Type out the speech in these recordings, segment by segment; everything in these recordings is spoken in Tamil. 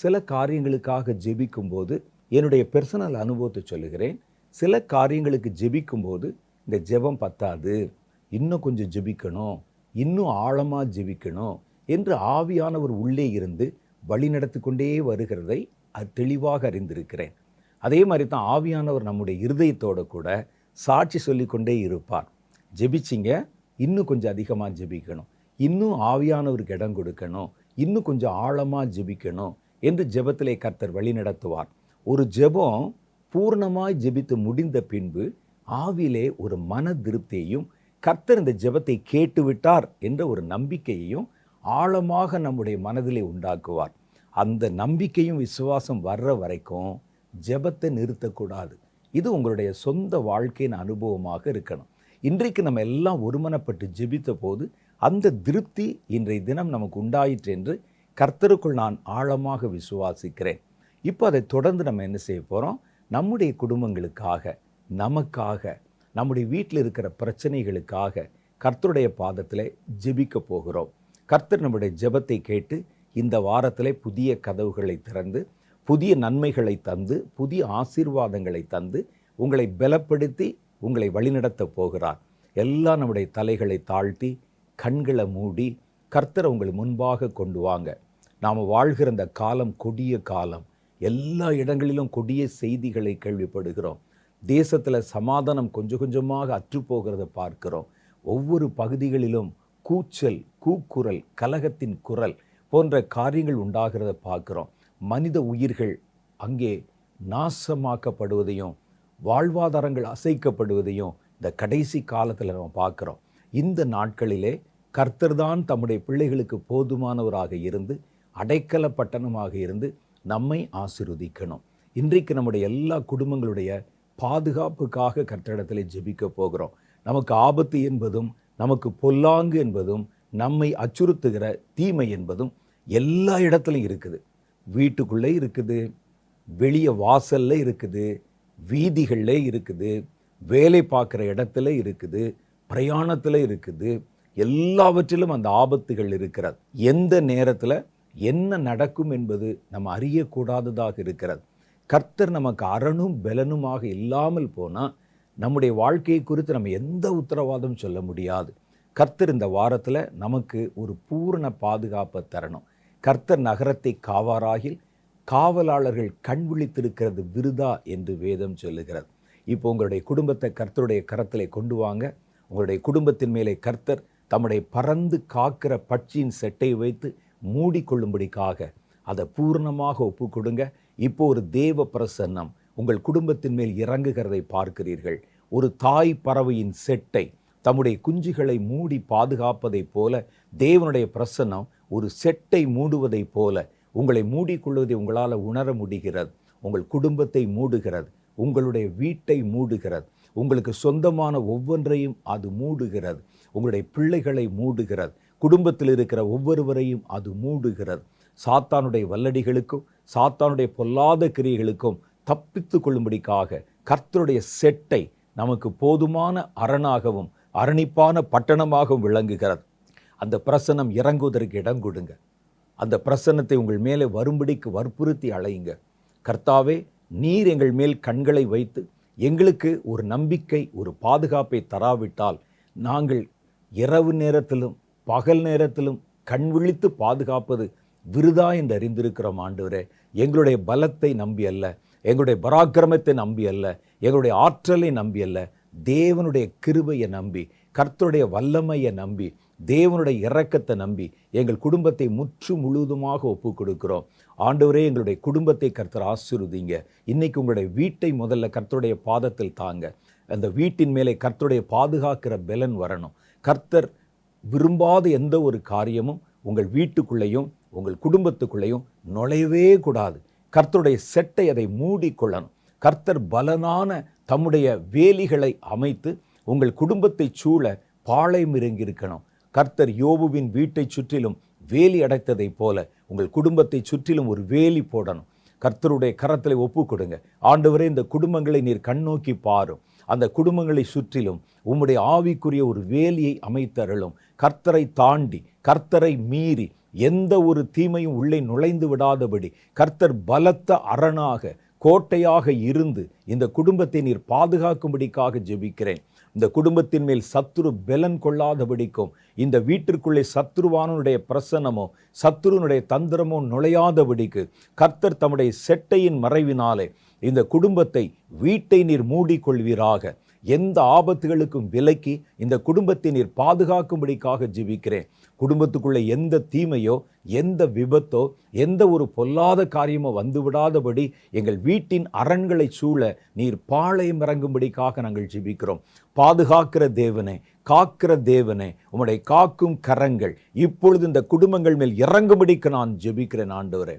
சில காரியங்களுக்காக ஜெபிக்கும்போது என்னுடைய பெர்சனல் அனுபவத்தை சொல்லுகிறேன். சில காரியங்களுக்கு ஜெபிக்கும்போது இந்த ஜெபம் பத்தாது. இன்னும் கொஞ்சம் ஜெபிக்கணும். இன்னும் ஆழமாக ஜெபிக்கணும் என்று ஆவியானவர் உள்ளே இருந்து வழிநடத்தி கொண்டே வருகிறதை அது தெளிவாக அறிந்திருக்கிறேன். அதே மாதிரி தான் ஆவியானவர் நம்முடைய இருதயத்தோடு கூட சாட்சி சொல்லிக்கொண்டே இருப்பார். ஜெபிச்சிங்க இன்னும் கொஞ்சம் அதிகமாக ஜெபிக்கணும். இன்னும் ஆவியானவருக்கு இடம் கொடுக்கணும். இன்னும் கொஞ்சம் ஆழமாக ஜெபிக்கணும். என்று ஜெபத்திலே கர்த்தர் வழிநடத்துவார். ஒரு ஜெபம் பூர்ணமாய் ஜெபித்து முடிந்த பின்பு ஆவிலே ஒரு மன திருப்தியையும் கர்த்தர் இந்த ஜெபத்தை கேட்டுவிட்டார் என்ற ஒரு நம்பிக்கையையும் ஆழமாக நம்முடைய மனதிலே உண்டாக்குவார். அந்த நம்பிக்கையும் விசுவாசம் வர்ற வரைக்கும் ஜெபத்தை நிறுத்தக்கூடாது. இது உங்களுடைய சொந்த வாழ்க்கையின் அனுபவமாக இருக்கணும். இன்றைக்கு நம்ம எல்லாம் ஒருமனப்பட்டு ஜெபித்த போது அந்த திருப்தி இன்றைய தினம் நமக்கு உண்டாயிற்று என்று கர்த்தருக்குள் நான் ஆழமாக விசுவாசிக்கிறேன். இப்போ அதை தொடர்ந்து நம்ம என்ன செய்ய போகிறோம் நம்முடைய குடும்பங்களுக்காக நமக்காக நம்முடைய வீட்டில் இருக்கிற பிரச்சனைகளுக்காக கர்த்தருடைய பாதத்தில் ஜெபிக்க போகிறோம். கர்த்தர் நம்முடைய ஜெபத்தை கேட்டு இந்த வாரத்தில் புதிய கதவுகளை திறந்து புதிய நன்மைகளை தந்து புதிய ஆசீர்வாதங்களை தந்து உங்களை பலப்படுத்தி உங்களை வழிநடத்த போகிறார். எல்லாம் நம்முடைய தலைகளை தாழ்த்தி கண்களை மூடி கர்த்தரை உங்கள் முன்பாக கொண்டு வாங்க. நாம் வாழ்கிற இந்த காலம் கொடிய காலம். எல்லா இடங்களிலும் கொடிய செய்திகளை கேள்விப்படுகிறோம். தேசத்தில் சமாதானம் கொஞ்சம் கொஞ்சமாக அற்றுப்போகிறத பார்க்கிறோம். ஒவ்வொரு பகுதிகளிலும் கூச்சல் கூக்குரல் கலகத்தின் குரல் போன்ற காரியங்கள் உண்டாகிறத பார்க்குறோம். மனித உயிர்கள் அங்கே நாசமாக்கப்படுவதையும் வாழ்வாதாரங்கள் அசைக்கப்படுவதையும் இந்த கடைசி காலத்தில் நம்ம பார்க்குறோம். இந்த நாட்களிலே கர்த்தர்தான் தம்முடைய பிள்ளைகளுக்கு போதுமானவராக இருந்து அடைக்கல பட்டணமாக இருந்து நம்மை ஆசிர்வதிக்கணும். இன்றைக்கு நம்முடைய எல்லா குடும்பங்களுடைய பாதுகாப்புக்காக கர்த்தரிடத்தில் ஜெபிக்க போகிறோம். நமக்கு ஆபத்து என்பதும் நமக்கு பொல்லாங்கு என்பதும் நம்மை அச்சுறுத்துகிற தீமை என்பதும் எல்லா இடத்துலையும் இருக்குது. வீட்டுக்குள்ளே இருக்குது வெளியே வாசல்ல இருக்குது வீதிகளில் இருக்குது வேலை பார்க்குற இடத்துல இருக்குது பிரயாணத்தில் இருக்குது எல்லாவற்றிலும் அந்த ஆபத்துகள் இருக்கிறது. எந்த நேரத்தில் என்ன நடக்கும் என்பது நம்ம அறியக்கூடாததாக இருக்கிறது. கர்த்தர் நமக்கு அரணும் பலனுமாக இல்லாமல் போனால் நம்முடைய வாழ்க்கையை குறித்து நம்ம எந்த உத்தரவாதம் சொல்ல முடியாது. கர்த்தர் இந்த வாரத்தில் நமக்கு ஒரு பூரண பாதுகாப்பை தரணும். கர்த்தர் நகரத்தை காவாராகில் காவலாளர்கள் கண் விழித்திருக்கிறது விருதா என்று வேதம் சொல்லுகிறது. இப்போ உங்களுடைய குடும்பத்தை கர்த்தருடைய கரத்தில் கொண்டு வாங்க. உங்களுடைய குடும்பத்தின் மேலே கர்த்தர் தம்முடைய பறந்து காக்கிற பட்சியின் செட்டை வைத்து மூடிக்கொள்ளும்படிக்காக. அதை பூர்ணமாக ஒப்பு கொடுங்க இப்போ ஒரு தேவ பிரசன்னம் உங்கள் குடும்பத்தின் மேல் இறங்குகிறதை பார்க்கிறீர்கள். ஒரு தாய் பறவையின் செட்டை தம்முடைய குஞ்சுகளை மூடி பாதுகாப்பதைப் போல தேவனுடைய பிரசன்னம் ஒரு செட்டை மூடுவதைப் போல உங்களை மூடிக்கொள்வதை உங்களால் உணர முடிகிறது. உங்கள் குடும்பத்தை மூடுகிறது. உங்களுடைய வீட்டை மூடுகிறது. உங்களுக்கு சொந்தமான ஒவ்வொன்றையும் அது மூடுகிறது. உங்களுடைய பிள்ளைகளை மூடுகிறது. குடும்பத்தில் இருக்கிற ஒவ்வொருவரையும் அது மூடுகிறது. சாத்தானுடைய வல்லடிகளுக்கும் சாத்தானுடைய பொல்லாத கிரியைகளுக்கும் தப்பித்து கொள்ளும்படிக்காக கர்த்தருடைய செட்டை நமக்கு போதுமான அரணாகவும் அரணிப்பான பட்டணமாகவும் விளங்குகிறது. அந்த பிரசனம் இறங்குவதற்கு இடம் கொடுங்க. அந்த பிரசன்னத்தை உங்கள் மேலே வரும்படிக்கு வற்புறுத்தி அலையுங்க. கர்த்தாவே நீர் எங்கள் மேல் கண்களை வைத்து எங்களுக்கு ஒரு நம்பிக்கை ஒரு பாதுகாப்பை தராவிட்டால் நாங்கள் இரவு நேரத்திலும் பகல் நேரத்திலும் கண் விழித்து பாதுகாப்பது விருதா என்று அறிந்திருக்கிறோம் ஆண்டவரே. எங்களுடைய பலத்தை நம்பி அல்ல எங்களுடைய பராக்கிரமத்தை நம்பி அல்ல எங்களுடைய ஆற்றலை நம்பி அல்ல. தேவனுடைய கிருபையை நம்பி கர்த்தருடைய வல்லமையை நம்பி தேவனுடைய இறக்கத்தை நம்பி எங்கள் குடும்பத்தை முற்று முழுவதுமாக ஒப்பு கொடுக்கிறோம் ஆண்டவரே எங்களுடைய குடும்பத்தை கர்த்தர் ஆசீர்வதிங்க. இன்னைக்கு உங்களுடைய வீட்டை முதல்ல கர்த்தருடைய பாதத்தில் தாங்க. அந்த வீட்டின் மேலே கர்த்தருடைய பாதுகாக்கிற பலன் வரணும். கர்த்தர் விரும்பாத எந்த ஒரு காரியமும் உங்கள் வீட்டுக்குள்ளேயும் உங்கள் குடும்பத்துக்குள்ளேயும் நுழையவே கூடாது. கர்த்தருடைய செட்டை அதை மூடிக்கொள்ளணும். கர்த்தர் பலனான தம்முடைய வேலிகளை அமைத்து உங்கள் குடும்பத்தை சூழ பாளையம் இறங்கியிருக்கணும். கர்த்தர் யோபுவின் வீட்டை சுற்றிலும் வேலி அடைத்ததைப் போல உங்கள் குடும்பத்தை சுற்றிலும் ஒரு வேலி போடணும். கர்த்தருடைய கரத்தில் ஒப்பு கொடுங்க. ஆண்டவரே இந்த குடும்பங்களை நீர் கண்ணோக்கி பாரும். அந்த குடும்பங்களை சுற்றிலும் உம்முடைய ஆவிக்குரிய ஒரு வேலியை அமைத்தருளும். கர்த்தரை தாண்டி கர்த்தரை மீறி எந்த ஒரு தீமையும் உள்ளே நுழைந்து விடாதபடி கர்த்தர் பலத்த அரணாக கோட்டையாக இருந்து இந்த குடும்பத்தை நீர் பாதுகாக்கும்படிக்காக ஜெபிக்கிறேன். இந்த குடும்பத்தின் மேல் சத்துரு பெலன் கொள்ளாதபடிக்கும் இந்த வீட்டிற்குள்ளே சத்துருவானுடைய பிரசன்னமோ சத்ருனுடைய தந்திரமோ நுழையாதபடிக்கு கர்த்தர் தம்முடைய செட்டையின் மறைவினாலே இந்த குடும்பத்தை வீட்டை நீர் மூடிக்கொள்வீராக. எந்த ஆபத்துகளுக்கும் விலக்கி இந்த குடும்பத்தை நீர் பாதுகாக்கும்படிக்காக ஜிபிக்கிறேன் குடும்பத்துக்குள்ளே எந்த தீமையோ எந்த விபத்தோ எந்த ஒரு பொல்லாத காரியமோ வந்துவிடாதபடி எங்கள் வீட்டின் அரண்களை சூழ நீர் பாளையம் இறங்கும்படிக்காக நாங்கள் ஜிபிக்கிறோம் பாதுகாக்கிற தேவனே காக்கிற தேவனே உம்முடைய காக்கும் கரங்கள் இப்பொழுது இந்த குடும்பங்கள் மேல் இறங்கும்படிக்கு நான் ஜெபிக்கிறேன் ஆண்டவரே.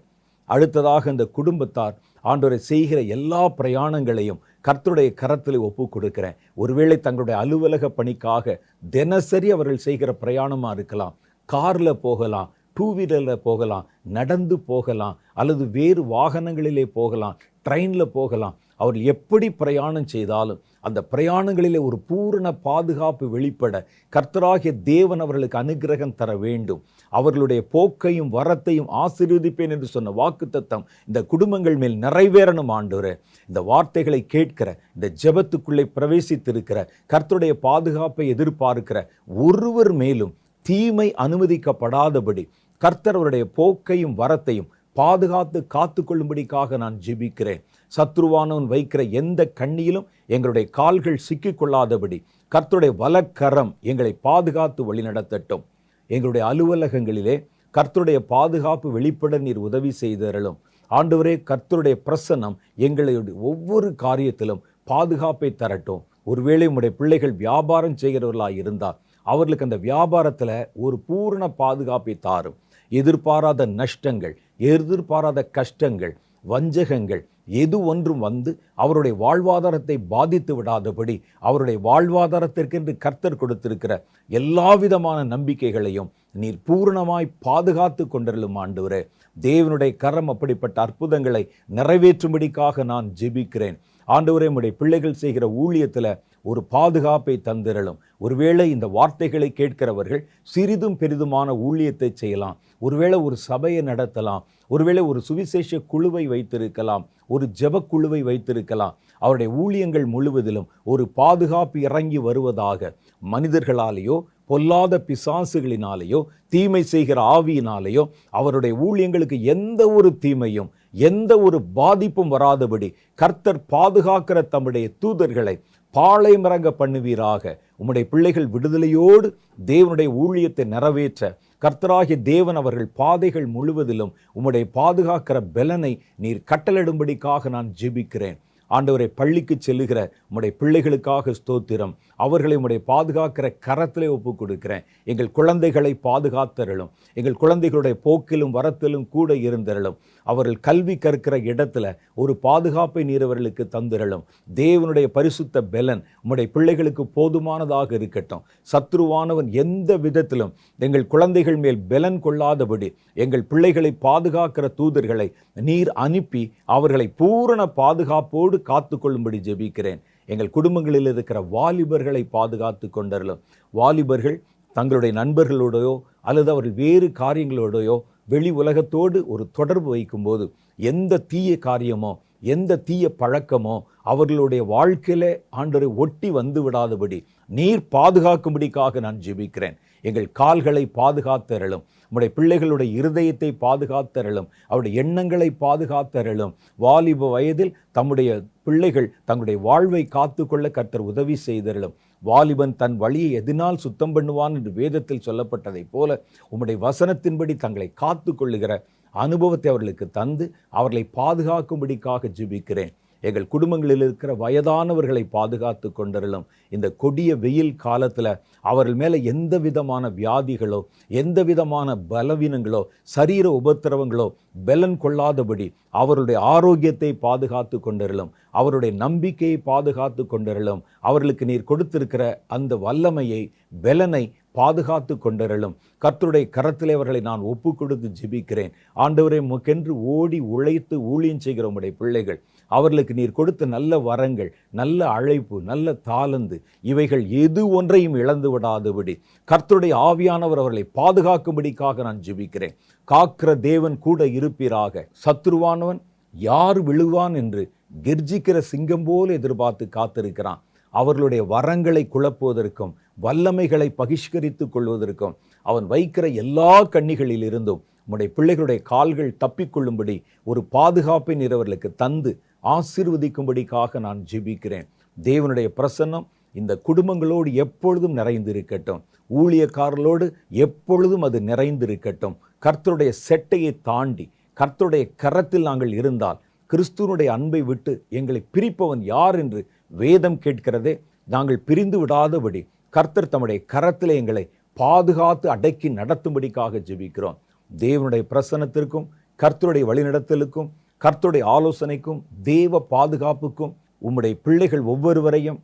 அடுத்ததாக இந்த குடும்பத்தார் ஆண்டோரை செய்கிற எல்லா பிரயாணங்களையும் கர்த்தருடைய கரத்தில் ஒப்பு கொடுக்கிறேன் ஒருவேளை தங்களுடைய அலுவலக பணிக்காக தினசரி அவர்கள் செய்கிற பிரயாணமாக இருக்கலாம். காரில் போகலாம் டூ வீலரில் போகலாம் நடந்து போகலாம் அல்லது வேறு வாகனங்களிலே போகலாம் ட்ரெயினில் போகலாம். அவர் எப்படி பிரயாணம் செய்தாலும் அந்த பிரயாணங்களிலே ஒரு பூரண பாதுகாப்பு வெளிப்பட கர்த்தராகிய தேவன் அவர்களுக்கு அனுகிரகம் தர வேண்டும். அவர்களுடைய போக்கையும் வரத்தையும் ஆசீர்வதிப்பேன் என்று சொன்ன வாக்குத்தத்தம் இந்த குடும்பங்கள் மேல் நிறைவேறணும் ஆண்டு இந்த வார்த்தைகளை கேட்கிற இந்த ஜெபத்துக்குள்ளே பிரவேசித்திருக்கிற கர்த்தருடைய பாதுகாப்பை எதிர்பார்க்கிற ஒருவர் மேலும் தீமை அனுமதிக்கப்படாதபடி கர்த்தர் அவருடைய போக்கையும் வரத்தையும் பாதுகாத்து காத்துக்கொள்ளும்படிக்காக நான் ஜெபிக்கிறேன். சத்ருவானவன் வைக்கிற எந்த கண்ணியிலும் எங்களுடைய கால்கள் சிக்கிக்கொள்ளாதபடி கர்த்தருடைய வலக்கரம் எங்களை பாதுகாத்து வழிநடத்தட்டும். எங்களுடைய அலுவலகங்களிலே கர்த்தருடைய பாதுகாப்பு வெளிப்பட நீர் உதவி செய்தரலும் ஆண்டவரே கர்த்தருடைய பிரசன்னம் எங்களுடைய ஒவ்வொரு காரியத்திலும் பாதுகாப்பை தரட்டும். ஒருவேளை உங்களுடைய பிள்ளைகள் வியாபாரம் செய்கிறவர்களாக இருந்தால் அவர்களுக்கு அந்த வியாபாரத்தில் ஒரு பூரண பாதுகாப்பை தாரும். எதிர்பாராத நஷ்டங்கள் எதிர்பாராத கஷ்டங்கள் வஞ்சகங்கள் எது ஒன்றும் வந்து அவருடைய வாழ்வாதாரத்தை பாதித்து விடாதபடி அவருடைய வாழ்வாதாரத்திற்கென்று கர்த்தர் கொடுத்திருக்கிற எல்லா விதமான நம்பிக்கைகளையும் நீர் பூரணமாய் பாதுகாத்து கொண்டிருளும் ஆண்டவரே. தேவனுடைய கரம் அப்படிப்பட்ட அற்புதங்களை நிறைவேற்றும்படிக்காக நான் ஜெபிக்கிறேன். ஆண்டவரே உடைய பிள்ளைகள் செய்கிற ஊழியத்தில் ஒரு பாதுகாப்பை தந்திரலும் ஒருவேளை இந்த வார்த்தைகளை கேட்கிறவர்கள் சிறிதும் பெரிதுமான ஊழியத்தை செய்யலாம். ஒருவேளை ஒரு சபையை நடத்தலாம். ஒருவேளை ஒரு சுவிசேஷ குழுவை வைத்திருக்கலாம். ஒரு ஜெப குழுவை வைத்திருக்கலாம். அவருடைய ஊழியங்கள் முழுவதிலும் ஒரு பாதுகாப்பு இறங்கி வருவதாக மனிதர்களாலேயோ பொல்லாத பிசாசுகளினாலேயோ தீமை செய்கிற ஆவியினாலேயோ அவருடைய ஊழியங்களுக்கு எந்த ஒரு தீமையும் எந்த ஒரு பாதிப்பும் வராதபடி கர்த்தர் பாதுகாக்கிற தம்முடைய தூதர்களை பாளையமிறங்க பண்ணுவீராக. உம்முடைய பிள்ளைகள் விடுதலையோடு தேவனுடைய ஊழியத்தை நிறைவேற்ற கர்த்தராகிய தேவன் அவர்கள் பாதைகள் முழுவதிலும் உம்முடைய பாதுகாக்கிற பெலனை நீர் கட்டளிடும்படிக்காக நான் ஜெபிக்கிறேன். ஆண்டவரை பள்ளிக்கு செல்லுகிற உம்முடைய பிள்ளைகளுக்காக ஸ்தோத்திரம். அவர்களை உம்முடைய பாதுகாக்கிற கரத்திலே ஒப்பு கொடுக்கிறேன். எங்கள் குழந்தைகளை பாதுகாத்தருளும். எங்கள் குழந்தைகளுடைய போக்கிலும் வரத்திலும் கூட இருந்தருளும். அவர்கள் கல்வி கற்கிற இடத்துல ஒரு பாதுகாப்பை நீர் அவர்களுக்கு தந்திரலும் தேவனுடைய பரிசுத்த பெலன் உம்முடைய பிள்ளைகளுக்கு போதுமானதாக இருக்கட்டும். சத்ருவானவன் எந்த விதத்திலும் எங்கள் குழந்தைகள் மேல் பெலன் கொள்ளாதபடி எங்கள் பிள்ளைகளை பாதுகாக்கிற தூதர்களை நீர் அனுப்பி அவர்களை பூரண பாதுகாப்போடு காத்துக்கொள்ளும்படி ஜெபிக்கிறேன். எங்கள் குடும்பங்களில் இருக்கிற வாலிபர்களை பாதுகாத்து கொண்டரலும் வாலிபர்கள் தங்களுடைய நண்பர்களோடையோ அல்லது அவர்கள் வேறு காரியங்களோடையோ வெளி உலகத்தோடு ஒரு தொடர்பு வைக்கும்போது எந்த தீய காரியமோ எந்த தீய பழக்கமோ அவர்களுடைய வாழ்க்கையில ஆண்டரை ஒட்டி வந்து விடாதபடி நீர் பாதுகாக்கும்படிக்காக நான் ஜெபிக்கிறேன். எங்கள் கால்களை பாதுகாத்தரலும் உம்முடைய பிள்ளைகளுடைய இருதயத்தை பாதுகாத்தரலும் அவருடைய எண்ணங்களை பாதுகாத்தரலும் வாலிப வயதில் தம்முடைய பிள்ளைகள் தங்களுடைய வாழ்வை காத்துக்கொள்ள கர்த்தர் உதவி செய்தரலும் வாலிபன் தன் வழியை எதினால் சுத்தம் பண்ணுவான் என்று வேதத்தில் சொல்லப்பட்டதைப் போல உம்முடைய வசனத்தின்படி தங்களை காத்து கொள்ளுகிற அனுபவத்தை அவர்களுக்கு தந்து அவர்களை பாதுகாக்கும்படிக்காக ஜிபிக்கிறேன். எங்கள் குடும்பங்களில் இருக்கிற வயதானவர்களை பாதுகாத்து கொண்டிருளும். இந்த கொடிய வெயில் காலத்தில் அவர்கள் மேலே எந்த விதமான வியாதிகளோ எந்த விதமான பலவீனங்களோ சரீர உபத்திரவங்களோ பலன் கொள்ளாதபடி அவருடைய ஆரோக்கியத்தை பாதுகாத்து கொண்டிருளும். அவருடைய நம்பிக்கையை பாதுகாத்து கொண்டிருளும். அவர்களுக்கு நீர் கொடுத்திருக்கிற அந்த வல்லமையை பலனை பாதுகாத்து கொண்டரலும் கர்த்தருடைய கரத்திலே அவர்களை நான் ஒப்பு கொடுத்து ஜெபிக்கிறேன். ஆண்டவரை முக்கென்று ஓடி உழைத்து ஊழியம் செய்கிற உடைய பிள்ளைகள் அவர்களுக்கு நீர் கொடுத்த நல்ல வரங்கள் நல்ல அழைப்பு நல்ல தாளந்து இவைகள் எது ஒன்றையும் இழந்து விடாதபடி. கர்த்தருடைய ஆவியானவர் அவர்களை பாதுகாக்கும்படிக்காக நான் ஜெபிக்கிறேன். காக்கிற தேவன் கூட இருப்பீராக. சத்ருவானவன் யார் விழுவான் என்று கெர்ஜிக்கிற சிங்கம் போல எதிர்பார்த்து காத்திருக்கிறான். அவர்களுடைய வரங்களை குழப்புவதற்கும் வல்லமைகளை பகிஷ்கரித்துக் கொள்வதற்கும் அவன் வைக்கிற எல்லா கண்ணிகளில் இருந்தும் உம்முடைய பிள்ளைகளுடைய கால்கள் தப்பிக்கொள்ளும்படி ஒரு பாதுகாப்பை நிறவர்களுக்கு தந்து ஆசீர்வதிக்கும்படிக்காக நான் ஜெபிக்கிறேன். தேவனுடைய பிரசன்னம் இந்த குடும்பங்களோடு எப்பொழுதும் நிறைந்திருக்கட்டும். ஊழியக்காரர்களோடு எப்பொழுதும் அது நிறைந்திருக்கட்டும். கர்த்தருடைய செட்டையை தாண்டி கர்த்தருடைய கரத்தில் நாங்கள் இருந்தால் கிறிஸ்துவனுடைய அன்பை விட்டு எங்களை பிரிப்பவன் யார் என்று வேதம் கேட்கிறதே நாங்கள் பிரிந்து விடாதபடி கர்த்தர் தம்முடைய கரத்தில் எங்களை பாதுகாத்து அடக்கி நடத்தும்படிக்காக ஜெபிக்கிறோம். தேவனுடைய பிரசனத்திற்கும் கர்த்தருடைய வழிநடத்தலுக்கும் கர்த்தருடைய ஆலோசனைக்கும் தேவ பாதுகாப்புக்கும் உம்முடைய பிள்ளைகள் ஒவ்வொருவரையும்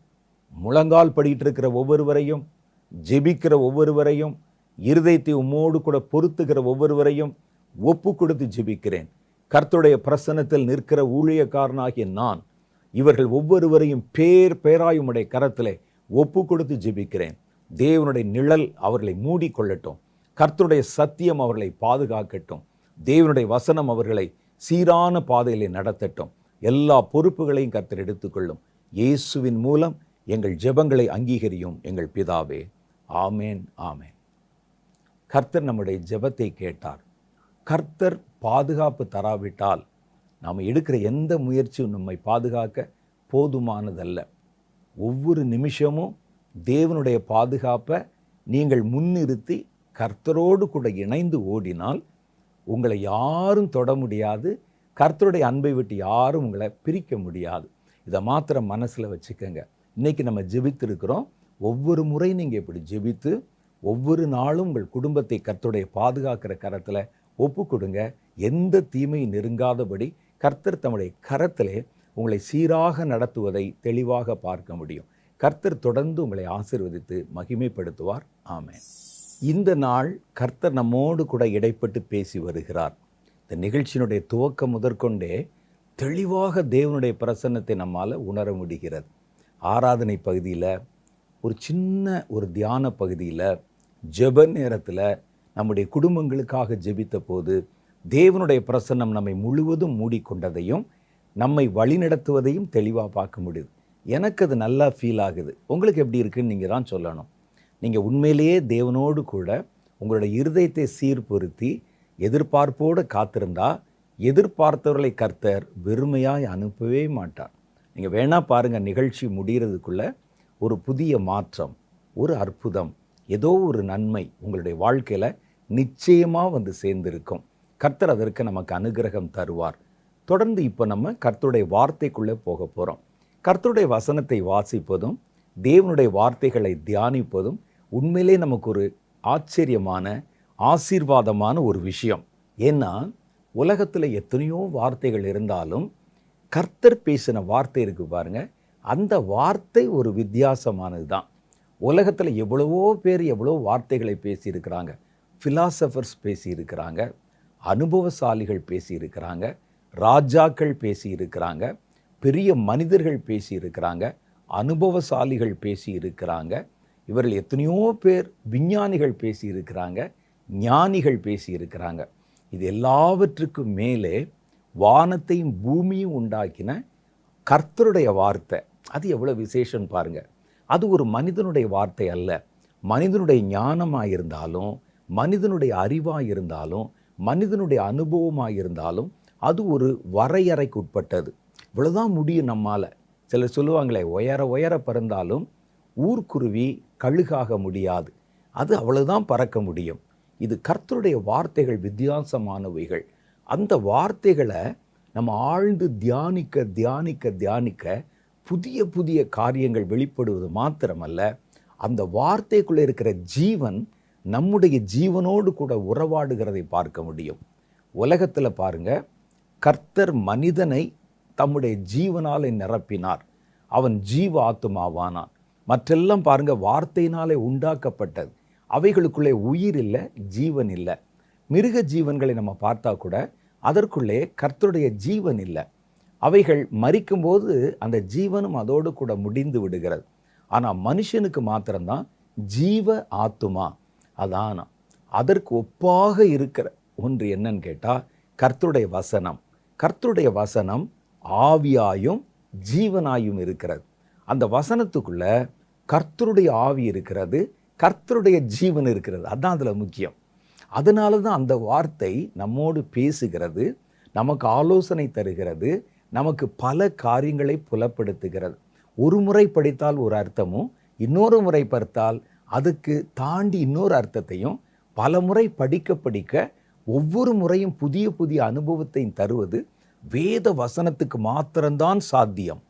முழங்கால் படிக்கிட்டு இருக்கிற ஒவ்வொருவரையும் ஜெபிக்கிற ஒவ்வொருவரையும் இருதயத்தை உம்மோடு கூட பொருத்துகிற ஒவ்வொருவரையும் ஒப்பு கொடுத்து ஜெபிக்கிறேன். கர்த்தருடைய பிரசனத்தில் நிற்கிற ஊழியக்காரனாகிய நான் இவர்கள் ஒவ்வொருவரையும் பேர் பேராய் உம்முடைய கரத்திலே ஒப்பு கொடுத்து ஜெபிக்கிறேன். தேவனுடைய நிழல் அவர்களை மூடிக்கொள்ளட்டும். கர்த்தருடைய சத்தியம் அவர்களை பாதுகாக்கட்டும். தேவனுடைய வசனம் அவர்களை சீரான பாதையிலே நடத்தட்டும். எல்லா பொறுப்புகளையும் கர்த்தர் எடுத்துக்கொள்ளும். இயேசுவின் மூலம் எங்கள் ஜெபங்களை அங்கீகரியும் எங்கள் பிதாவே. ஆமேன் ஆமேன். கர்த்தர் நம்முடைய ஜெபத்தை கேட்டார். கர்த்தர் பாதுகாப்பு தராவிட்டால் நாம் எடுக்கிற எந்த முயற்சியும் நம்மை பாதுகாக்க போதுமானதல்ல. ஒவ்வொரு நிமிஷமும் தேவனுடைய பாதுகாப்பை நீங்கள் முன்னிறுத்தி கர்த்தரோடு கூட இணைந்து ஓடினால் உங்களை யாரும் தொட முடியாது. கர்த்தருடைய அன்பை விட்டு யாரும் உங்களை பிரிக்க முடியாது. இதை மாத்திரம் மனசில் வச்சுக்கோங்க. இன்றைக்கி நம்ம ஜெபித்திருக்கிறோம். ஒவ்வொரு முறை நீங்கள் இப்படி ஜெபித்து ஒவ்வொரு நாளும் உங்கள் குடும்பத்தை கர்த்தருடைய பாதுகாக்கிற கரத்தில் ஒப்பு கொடுங்க எந்த தீமையும் நெருங்காதபடி கர்த்தர் தம்முடைய கரத்திலே உங்களை சீராக நடத்துவதை தெளிவாக பார்க்க முடியும். கர்த்தர் தொடர்ந்து உங்களை ஆசிர்வதித்து மகிமைப்படுத்துவார். ஆமேன். இந்த நாள் கர்த்தர் நம்மோடு கூட இடைப்பட்டு பேசி வருகிறார். இந்த நிகழ்ச்சியினுடைய துவக்கம் முதற்கொண்டே தெளிவாக தேவனுடைய பிரசன்னத்தை நம்மால் உணர முடிகிறது. ஆராதனை பகுதியில் ஒரு சின்ன ஒரு தியான பகுதியில் ஜெப நேரத்தில் நம்முடைய குடும்பங்களுக்காக ஜெபித்த போது தேவனுடைய பிரசன்னம் நம்மை முழுவதும் மூடிக்கொண்டதையும் நம்மை வழிநடத்துவதையும் தெளிவாக பார்க்க முடியுது. எனக்கு அது நல்லா ஃபீல் ஆகுது. உங்களுக்கு எப்படி இருக்குன்னு நீங்கள் தான் சொல்லணும். நீங்கள் உண்மையிலேயே தேவனோடு கூட உங்களுடைய இருதயத்தை சீர்பொருத்தி எதிர்பார்ப்போடு காத்திருந்தா எதிர்பார்த்தவர்களை கர்த்தர் வெறுமையாய் அனுப்பவே மாட்டார். நீங்கள் வேணா பாருங்கள் நிகழ்ச்சி முடிகிறதுக்குள்ள ஒரு புதிய மாற்றம் ஒரு அற்புதம் ஏதோ ஒரு நன்மை உங்களுடைய வாழ்க்கையில் நிச்சயமாக வந்து சேர்ந்திருக்கும். கர்த்தர் அதற்கு நமக்கு அனுகிரகம் தருவார். தொடர்ந்து இப்போ நம்ம கர்த்தருடைய வார்த்தைக்குள்ளே போக போகிறோம் கர்த்தருடைய வசனத்தை வாசிப்பதும் தேவனுடைய வார்த்தைகளை தியானிப்பதும் உண்மையிலே நமக்கு ஒரு ஆச்சரியமான ஆசீர்வாதமான ஒரு விஷயம். ஏன்னா உலகத்தில் எத்தனையோ வார்த்தைகள் இருந்தாலும் கர்த்தர் பேசின வார்த்தை இருக்குது பாருங்கள் அந்த வார்த்தை ஒரு வித்தியாசமானது தான். உலகத்தில் எவ்வளவோ பேர் எவ்வளோ வார்த்தைகளை பேசியிருக்கிறாங்க ஃபிலாசபர்ஸ் பேசியிருக்கிறாங்க அனுபவசாலிகள் பேசியிருக்கிறாங்க ராஜாக்கள் பேசியிருக்கிறாங்க பெரிய மனிதர்கள் பேசியிருக்கிறாங்க அனுபவசாலிகள் பேசியிருக்கிறாங்க இவர்கள் எத்தனையோ பேர் விஞ்ஞானிகள் பேசியிருக்கிறாங்க ஞானிகள் பேசியிருக்கிறாங்க. இது எல்லாவற்றுக்கும் மேலே வானத்தையும் பூமியும் உண்டாக்கின கர்த்தருடைய வார்த்தை. அது எவ்வளோ விசேஷம் பாருங்க. அது ஒரு மனிதனுடைய வார்த்தை அல்ல. மனிதனுடைய ஞானமாக இருந்தாலும் மனிதனுடைய அறிவாக இருந்தாலும் மனிதனுடைய அனுபவமாக இருந்தாலும் அது ஒரு வரையறைக்கு உட்பட்டது இவ்வளோதான் முடியும் நம்மால். சிலர் சொல்லுவாங்களே உயர உயர பறந்தாலும் ஊர்க்குருவி கழுகாக முடியாது. அது அவ்வளோதான் பறக்க முடியும். இது கர்த்தருடைய வார்த்தைகள் வித்தியாசமானவைகள். அந்த வார்த்தைகளை நம்ம ஆழ்ந்து தியானிக்க தியானிக்க தியானிக்க புதிய புதிய காரியங்கள் வெளிப்படுவது மாத்திரமல்ல அந்த வார்த்தைக்குள்ளே இருக்கிற ஜீவன் நம்முடைய ஜீவனோடு கூட உறவாடுகிறதை பார்க்க முடியும். உலகத்தில் பாருங்கள் கர்த்தர் மனிதனை தம்முடைய ஜீவனாலே நிரப்பினார். அவன் ஜீவ ஆத்துமாவானான். மற்றெல்லாம் பாருங்க வார்த்தையினாலே உண்டாக்கப்பட்டது. அவைகளுக்குள்ளே உயிர் இல்லை ஜீவன் இல்லை. மிருக ஜீவன்களை நம்ம பார்த்தா கூட அதற்குள்ளே கர்த்தருடைய ஜீவன் இல்லை. அவைகள் மறிக்கும்போது அந்த ஜீவனும் அதோடு கூட முடிந்து விடுகிறது. ஆனால் மனுஷனுக்கு மாத்திரம்தான் ஜீவ ஆத்துமா? அதான். அதற்கு ஒப்பாக இருக்கிற ஒன்று என்னன்னு கேட்டால் கர்த்தருடைய வசனம். கர்த்தருடைய வசனம் ஆவியாயும் ஜீவனாயும் இருக்கிறது. அந்த வசனத்துக்குள்ள கர்த்தருடைய ஆவி இருக்கிறது கர்த்தருடைய ஜீவன் இருக்கிறது. அதுதான் அதில் முக்கியம். அதனால தான் அந்த வார்த்தை நம்மோடு பேசுகிறது நமக்கு ஆலோசனை தருகிறது நமக்கு பல காரியங்களை புலப்படுத்துகிறது. ஒரு முறை படித்தால் ஒரு அர்த்தமும் இன்னொரு முறை பார்த்தால் அதுக்கு தாண்டி இன்னொரு அர்த்தத்தையும் பல முறை படிக்க படிக்க ஒவ்வொரு முறையும் புதிய புதிய அனுபவத்தை தருவது வேத வசனத்துக்கு மாத்திரம்தான் சாத்தியம்.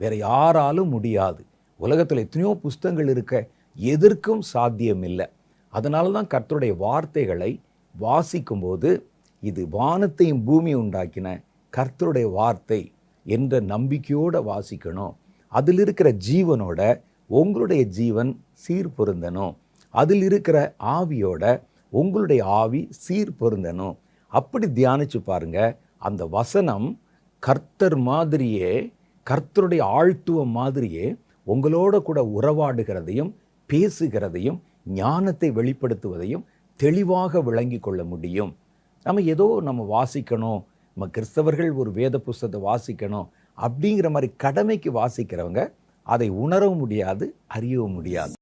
வேற யாராலும் முடியாது. உலகத்தில் எத்தனையோ புஸ்தகங்கள் இருக்க எதற்கும் சாத்தியம் இல்லை அதனால தான் கர்த்தருடைய வார்த்தைகளை வாசிக்கும்போது இது வானத்தையும் பூமி உண்டாக்கின கர்த்தருடைய வார்த்தை என்ற நம்பிக்கையோடு வாசிக்கணும். அதில் இருக்கிற ஜீவனோட உங்களுடைய ஜீவன் சீர் பொருந்தணும் அதில் இருக்கிற ஆவியோட உங்களுடைய ஆவி சீர் பொருந்தணும் அப்படி தியானிச்சு பாருங்கள் அந்த வசனம் கர்த்தர் மாதிரியே கர்த்தருடைய ஆழ்த்துவம் மாதிரியே உங்களோட கூட உறவாடுகிறதையும் பேசுகிறதையும் ஞானத்தை வெளிப்படுத்துவதையும் தெளிவாக விளங்கி கொள்ள முடியும். நம்ம ஏதோ நம்ம வாசிக்கணும் நம்ம கிறிஸ்தவர்கள் ஒரு வேத புஸ்தத்தை வாசிக்கணும் அப்படிங்கிற மாதிரி கடமைக்கு வாசிக்கிறவங்க அதை உணரவும் முடியாது அறியவும் முடியாது.